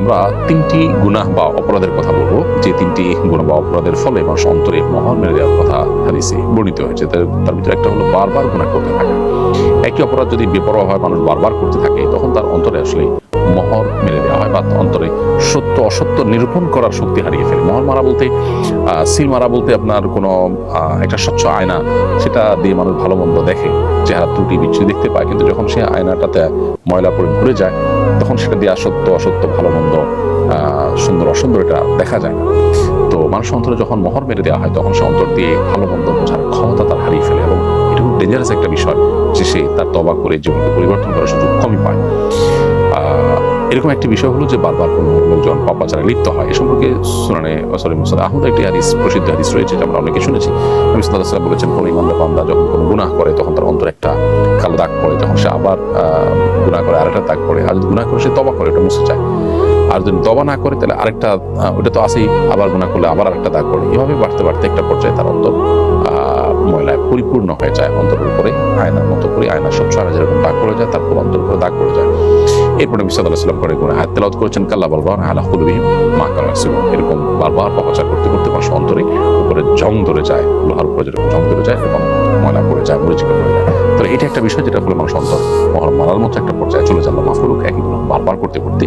আমরা তিনটি গুনাহ বা অপরাধের কথা বলব। যে তিনটি গুনাহ বা অপরাধের ফলে মানুষ অন্তরে মহান মেরে দেওয়ার কথা হাদিসে বর্ণিত হয়েছে। তার তার ভিতরে একটা হলো বারবার গুণা করতে থাকে। একই অপরাধ যদি বেপরোয়া হয়, মানুষ বারবার করতে থাকে, তখন তার অন্তরে আসলে মহর মেরে দেওয়া অন্তরে সত্য অসত্য নিরূপণ করার শক্তি হারিয়ে ফেলে। মহর মারা বলতে সিল মারা বলতে আপনার কোনো একটা স্বচ্ছ আয়না, সেটা দিয়ে মানুষ ভালো মন্দ দেখে। চেহারা ত্রুটি বিচ্ছুরি দেখতে পায়, কিন্তু যখন সে আয়নাটাতে ময়লা করে ভরে যায়, তখন সেটা দিয়ে আসত্য অসত্য, ভালো মন্দ সুন্দর, অসুন্দর এটা দেখা যায়। না তো মানুষ অন্তরে যখন মহর মেরে দেওয়া হয়, তখন সে অন্তর দিয়ে ভালো মন্দ বোঝার ক্ষমতা তার হারিয়ে ফেলে, এবং এটা খুব ডেঞ্জারাস একটা বিষয় যে সে তার তবা করে জীবনকে পরিবর্তন করার সুযোগ কমই পায়। এরকম একটি বিষয় হলো যে বারবার কোনো লোকজন পাপাচারে লিপ্ত হয়। এ সম্পর্কে সুনানে সরি মুসাদ আহমদ একটি হাদিস, প্রসিদ্ধ হাদিস রয়েছে যেটা আমরা অনেকে শুনেছি। নবী ওয়াসাল্লাম বলেছেন, কোনো ইমানদার বান্দা যখন কোনো গুনাহ করে, তখন তার অন্তর একটা কালো দাগ পড়ে, তখন সে আবার গুনাহ করে, আরেকটা দাগ পড়ে। আর যদি গুনাহ করে, সে তবা করে, ওটা মুছে যায়। আর যদি তবা না করে, তাহলে আরেকটা ওটা তো আছেই, আবার গুনাহ করলে আবার আরেকটা দাগ পড়ে। এভাবে বাড়তে বাড়তে একটা পর্যায়ে তার অন্তর ময়লায় পরিপূর্ণ হয়ে যায়, অন্তরের উপরে, আয়নার মতো করে আয়না সব ছড়া যেরকম দাগ পড়ে যায়, তারপর অন্তর উপরে দাগ পড়ে যায়। এরপরে বিসাদ আলাহিসাল্লাম করে কোনো হাত তেলাওত করেছেন, কাল্লা বারবার আলা খুলবি মা সিবু এরকম বারবার অপচার করতে করতে মানুষ অন্তরে উপরে জং ধরে যায়, লোহার উপরে যেরকম জং ধরে যায় এবং ময়লা পড়ে যায়, মরিচিকা পড়ে যায়। তাহলে এটা একটা বিষয় যেটা বলে মানুষ অন্তর মহর মারার মতো একটা পর্যায়ে চলে যায়। মাফ একই বারবার করতে করতে